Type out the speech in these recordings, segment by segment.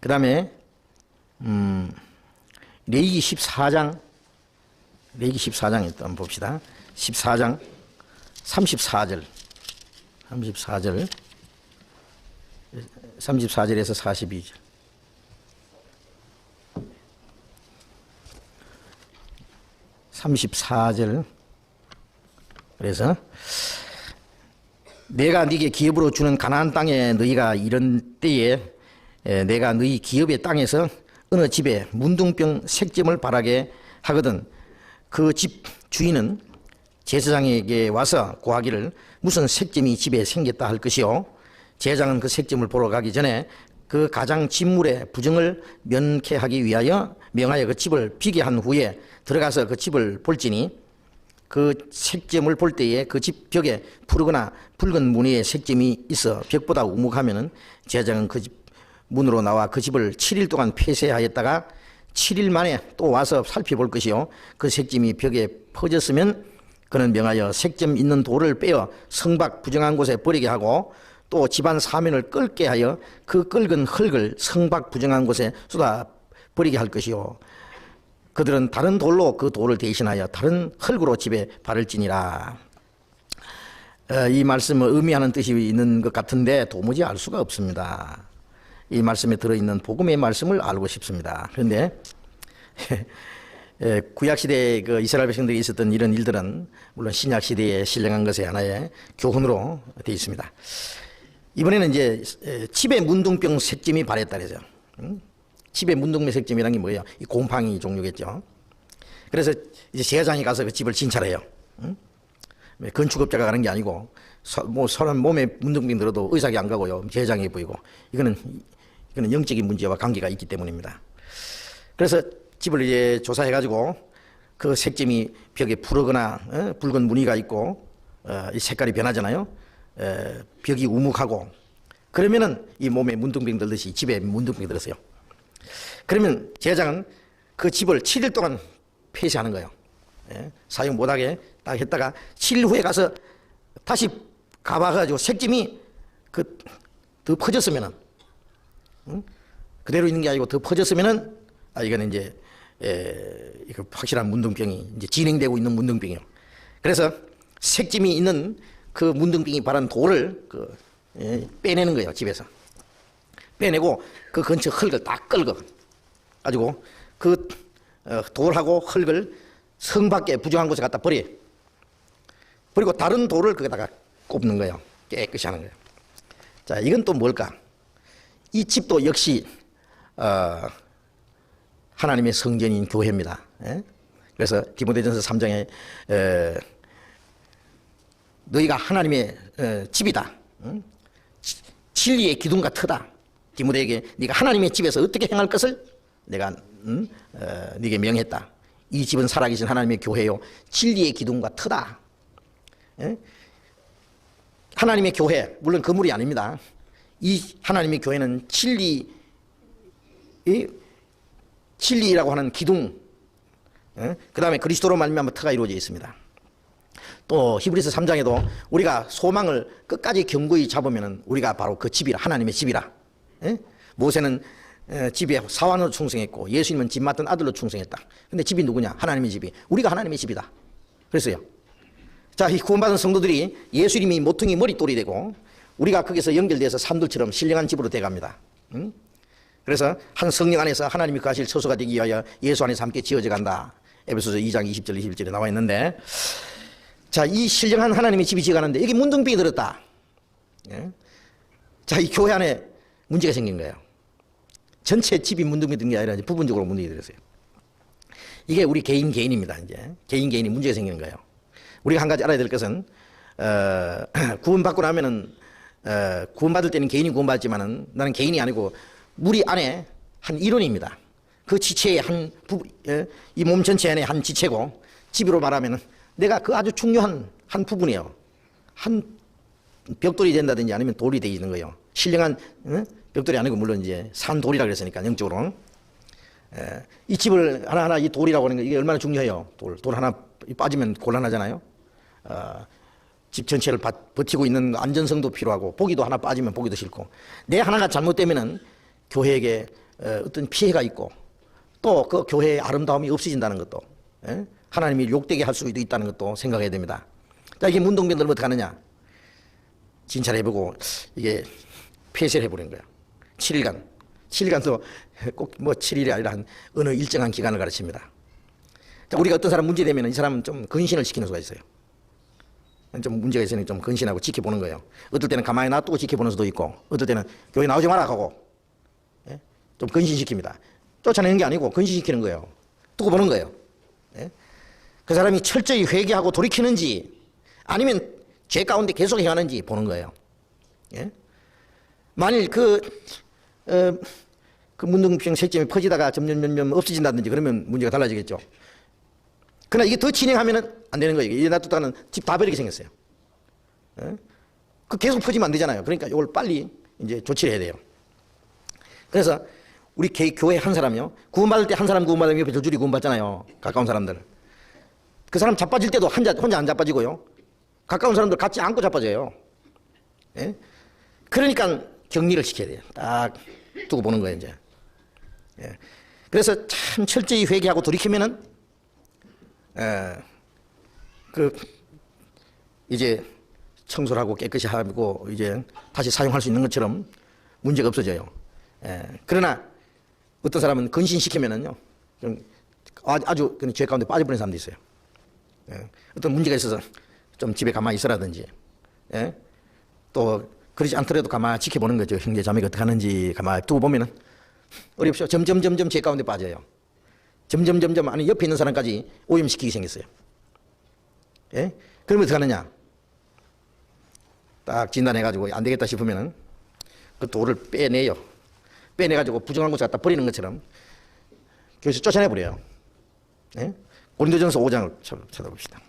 그 다음에, 음, 레이기 14장, 레이기 14장 일단 봅시다. 14장 34절, 34절, 34절에서 42절. 삼십사 절 그래서 내가 네게 기업으로 주는 가나안 땅에 너희가 이런 때에 에, 내가 너희 기업의 땅에서 어느 집에 문둥병 색점을 바라게 하거든. 그 집 주인은 제사장에게 와서 고하기를 무슨 색점이 집에 생겼다 할 것이요 제사장은 그 색점을 보러 가기 전에 그 가장 진물의 부정을 면케하기 위하여 명하여 그 집을 비게 한 후에 들어가서 그 집을 볼지니 그 색점을 볼 때에 그 집 벽에 푸르거나 붉은 무늬의 색점이 있어 벽보다 우묵하면은 제장은 그 집 문으로 나와 그 집을 7일 동안 폐쇄하였다가 7일 만에 또 와서 살펴볼 것이요 그 색점이 벽에 퍼졌으면 그는 명하여 색점 있는 돌을 빼어 성박 부정한 곳에 버리게 하고 또 집안 사면을 끓게 하여 그 끓은 흙을 성박 부정한 곳에 쏟아 버리게 할 것이요 그들은 다른 돌로 그 돌을 대신하여 다른 흙으로 집에 바를지니라. 어, 이 말씀을 의미하는 뜻이 있는 것 같은데 도무지 알 수가 없습니다. 이 말씀에 들어있는 복음의 말씀을 알고 싶습니다. 그런데 에, 구약 시대에 그 이스라엘 백성들이 있었던 이런 일들은 물론 신약 시대에 신령한 것의 하나의 교훈으로 되어 있습니다. 이번에는 이제 에, 집에 문둥병 색점이 발했다 그러죠. 응? 집에 문둥병 색점이라는 게 뭐예요? 이 곰팡이 종류겠죠. 그래서 이제 제사장이 가서 그 집을 진찰해요. 응? 건축업자가 가는 게 아니고 서, 뭐 사람 몸에 문둥병 들어도 의사가 안 가고요. 제사장이 보이고 이거는 이거는 영적인 문제와 관계가 있기 때문입니다. 그래서 집을 이제 조사해 가지고 그 색점이 벽에 푸르거나 어? 붉은 무늬가 있고 어, 이 색깔이 변하잖아요. 에, 벽이 우묵하고 그러면은 이 몸에 문둥병 들듯이 집에 문둥병 들었어요. 그러면 제장은 그 집을 7일 동안 폐쇄하는 거예요. 예? 사용 못하게 딱 했다가 7일 후에 가서 다시 가봐가지고 색점이 그 더 퍼졌으면은 응? 그대로 있는 게 아니고 더 퍼졌으면은 아 이거는 이제 에, 이거 확실한 문둥병이 이제 진행되고 있는 문둥병이요. 그래서 색점이 있는 그 문둥병이 바른 돌을 그 예, 빼내는 거예요 집에서 빼내고 그 근처 흙을 다 끌고 가지고 그 어, 돌하고 흙을 성 밖에 부정한 곳에 갖다 버려. 그리고 다른 돌을 거기다가 꼽는 거예요. 깨끗이 하는 거예요. 자, 이건 또 뭘까? 이 집도 역시 어, 하나님의 성전인 교회입니다. 예? 그래서 디모데전서 3장에 에, 너희가 하나님의 에, 집이다. 응? 진리의 기둥과 터다. 디모데에게 네가 하나님의 집에서 어떻게 행할 것을 내가 음, 어, 네게 명했다. 이 집은 살아계신 하나님의 교회요. 진리의 기둥과 터다. 예? 하나님의 교회 물론 건물이 아닙니다. 이 하나님의 교회는 진리 이 진리라고 하는 기둥. 예? 그 다음에 그리스도로 말미암아 터가 이루어져 있습니다. 또 히브리서 3장에도 우리가 소망을 끝까지 견고히 잡으면 우리가 바로 그 집이라 하나님의 집이라. 예? 모세는 집에 사환으로 충성했고 예수님은 집 맡은 아들로 충성했다. 근데 집이 누구냐? 하나님의 집이. 우리가 하나님의 집이다. 그랬어요. 자, 이 구원받은 성도들이 예수님이 모퉁이 머릿돌이 되고 우리가 거기서 연결돼서 산들처럼 신령한 집으로 돼갑니다. 응? 그래서 한 성령 안에서 하나님이 가실 처소가 되기 위하여 예수 안에서 함께 지어져 간다. 에베소서 2장 20절 21절에 나와 있는데 자, 이 신령한 하나님의 집이 지어가는데 여기 문둥병이 들었다. 예? 자, 이 교회 안에 문제가 생긴 거예요. 전체 집이 문둥이 든 게 아니라 부분적으로 문둥이 들었어요. 이게 우리 개인 개인입니다. 이제 개인 개인이 문제가 생기는 거예요. 우리가 한 가지 알아야 될 것은 어, 구원받고 나면은 어, 구원받을 때는 개인이 구원받지만은 나는 개인이 아니고 우리 안에 한 일원입니다. 그 지체의 한? 이 몸 전체 안에 한 지체고 집으로 말하면은 내가 그 아주 중요한 한 부분이에요. 한 벽돌이 된다든지 아니면 돌이 되어 있는 거예요. 신령한 어? 벽돌이 아니고 물론 이제 산 돌이라 그랬으니까 영적으로 에, 이 집을 하나하나 이 돌이라고 하는 게 이게 얼마나 중요해요. 돌, 돌 하나 빠지면 곤란하잖아요. 어, 집 전체를 바, 버티고 있는 안전성도 필요하고 보기도 하나 빠지면 보기도 싫고 내 하나가 잘못되면은 교회에게 어, 어떤 피해가 있고 또 그 교회의 아름다움이 없어진다는 것도 예? 하나님이 욕되게 할 수도 있다는 것도 생각해야 됩니다. 자 이게 문동병들 어떻게 하느냐? 진찰해 보고 이게 폐쇄를 해버린 거야. 7일간. 7일간도 꼭 뭐 7일이 아니라 한 어느 일정한 기간을 가르칩니다. 자, 우리가 어떤 사람 문제되면 이 사람은 좀 근신을 시키는 수가 있어요. 좀 문제가 있으니 좀 근신하고 지켜보는 거예요. 어떨 때는 가만히 놔두고 지켜보는 수도 있고, 어떨 때는 교회 나오지 마라 하고, 예? 좀 근신시킵니다. 쫓아내는 게 아니고 근신시키는 거예요. 두고 보는 거예요. 예? 그 사람이 철저히 회개하고 돌이키는지 아니면 죄 가운데 계속 행하는지 보는 거예요. 예? 만일 그, 어, 그 문둥병 색점이 퍼지다가 점점 점점 없어진다든지 그러면 문제가 달라지겠죠. 그러나 이게 더 진행하면은 안 되는 거예요. 이게 놔두다가는 집 다 버리게 생겼어요. 예? 그 계속 퍼지면 안 되잖아요. 그러니까 이걸 빨리 이제 조치를 해야 돼요. 그래서 우리 개- 교회 한 사람이요. 구원받을 때 한 사람 구원받으면 옆에 저줄이 구원받잖아요. 가까운 사람들. 그 사람 자빠질 때도 혼자, 혼자 안 자빠지고요. 가까운 사람들 같이 안고 자빠져요. 예? 그러니까 격리를 시켜야 돼요. 딱 두고 보는 거예요, 이제. 예. 그래서 참 철저히 회개하고 돌이키면은, 에, 그, 이제 청소를 하고 깨끗이 하고 이제 다시 사용할 수 있는 것처럼 문제가 없어져요. 예. 그러나 어떤 사람은 근신시키면은요, 좀 아- 아주 죄 가운데 빠져버리는 사람도 있어요. 예. 어떤 문제가 있어서 좀 집에 가만히 있으라든지, 예. 또 그러지 않더라도 가만히 지켜보는 거죠. 형제 자매가 어떻게 하는지 가만히 두고 보면은 어렵죠. 점점 점점 죄 가운데 빠져요. 점점 점점 아니 옆에 있는 사람까지 오염시키기 생겼어요. 예? 그러면 어떻게 하느냐? 딱 진단해가지고 안 되겠다 싶으면은 그 돌을 빼내요. 빼내가지고 부정한 곳에 갖다 버리는 것처럼 교회에서 쫓아내버려요. 예? 고린도전서 5장을 쳐- 찾아봅시다.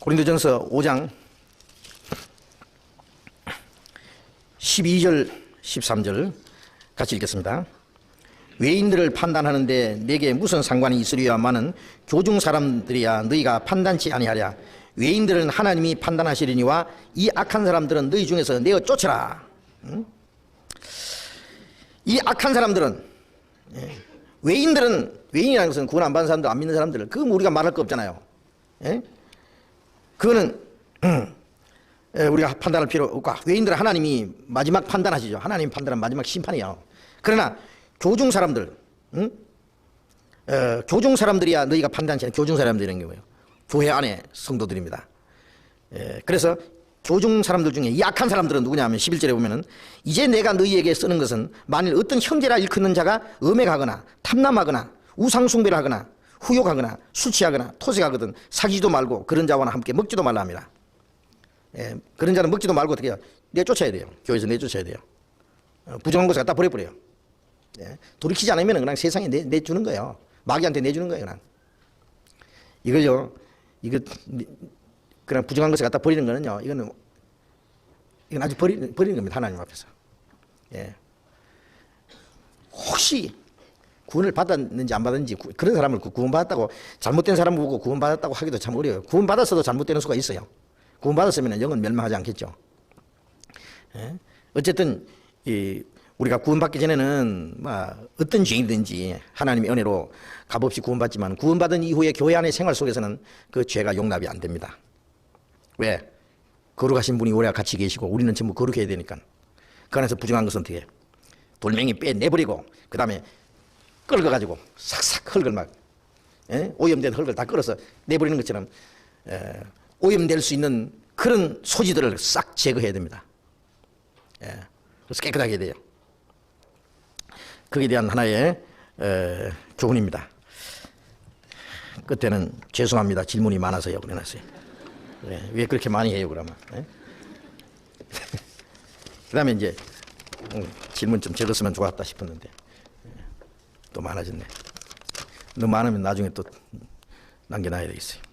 고린도전서 5장 12절 13절 같이 읽겠습니다. 외인들을 판단하는데 내게 무슨 상관이 있으리야마는 교중 사람들이야 너희가 판단치 아니하랴 외인들은 하나님이 판단하시리니와 이 악한 사람들은 너희 중에서 내어 쫓으라 응? 이 악한 사람들은 예, 외인들은 외인이라는 것은 구원 안 받은 사람들 안 믿는 사람들 뭐 우리가 말할 거 없잖아요 예? 그거는 예, 우리가 판단할 필요 없고 외인들은 하나님이 마지막 판단하시죠. 하나님 판단은 마지막 심판이요. 그러나 교중 사람들, 응? 어, 교중 사람들이야 너희가 판단치 않는 교중 사람들이라는 게 뭐예요? 교회 안에 성도들입니다. 예, 그래서 교중 사람들 중에 이 악한 사람들은 누구냐 하면 11절에 보면은 이제 내가 너희에게 쓰는 것은 만일 어떤 형제라 일컫는 자가 음행하거나 탐남하거나 우상숭배를 하거나 후욕하거나 술 취하거나 토색하거든 사귀지도 말고 그런 자와는 함께 먹지도 말라 합니다. 예, 그런 자는 먹지도 말고 어떻게 해요? 내쫓아야 돼요. 교회에서 내쫓아야 돼요. 어, 부정한 것을 갖다 버려버려요. 예, 돌이키지 않으면 그냥 세상에 내, 내주는 거예요. 마귀한테 내주는 거예요, 그냥. 이걸요, 이거, 그냥 부정한 것을 갖다 버리는 거는요, 이거는, 이건 아주 버리, 버리는 겁니다, 하나님 앞에서. 예. 혹시 구원을 받았는지 안 받았는지 구- 그런 사람을 구- 구원받았다고 잘못된 사람 보고 구원받았다고 하기도 참 어려워요. 구원받았어도 잘못되는 수가 있어요. 구원받았으면 영은 멸망하지 않겠죠. 예? 어쨌든 이 우리가 구원받기 전에는 뭐 어떤 죄인든지 하나님의 은혜로 값없이 구원받지만 구원받은 이후에 교회 안의 생활 속에서는 그 죄가 용납이 안 됩니다. 왜? 거룩하신 분이 우리와 같이 계시고 우리는 전부 거룩해야 되니까. 그 안에서 부정한 것은 어떻게 해? 돌멩이 빼내버리고 그 다음에 긁어가지고 싹싹 흙을 막 예? 오염된 흙을 다 끌어서 내버리는 것처럼 에, 오염될 수 있는 그런 소지들을 싹 제거해야 됩니다. 예. 그래서 깨끗하게 돼요. 거기에 대한 하나의 에, 교훈입니다. 끝에는 죄송합니다. 질문이 많아서요. 그래놨어요. 예, 왜 그렇게 많이 해요, 그러면? 예? 그 다음에 이제 음, 질문 좀 적었으면 좋았다 싶었는데 예, 또 많아졌네. 너무 많으면 나중에 또 남겨놔야 되겠어요.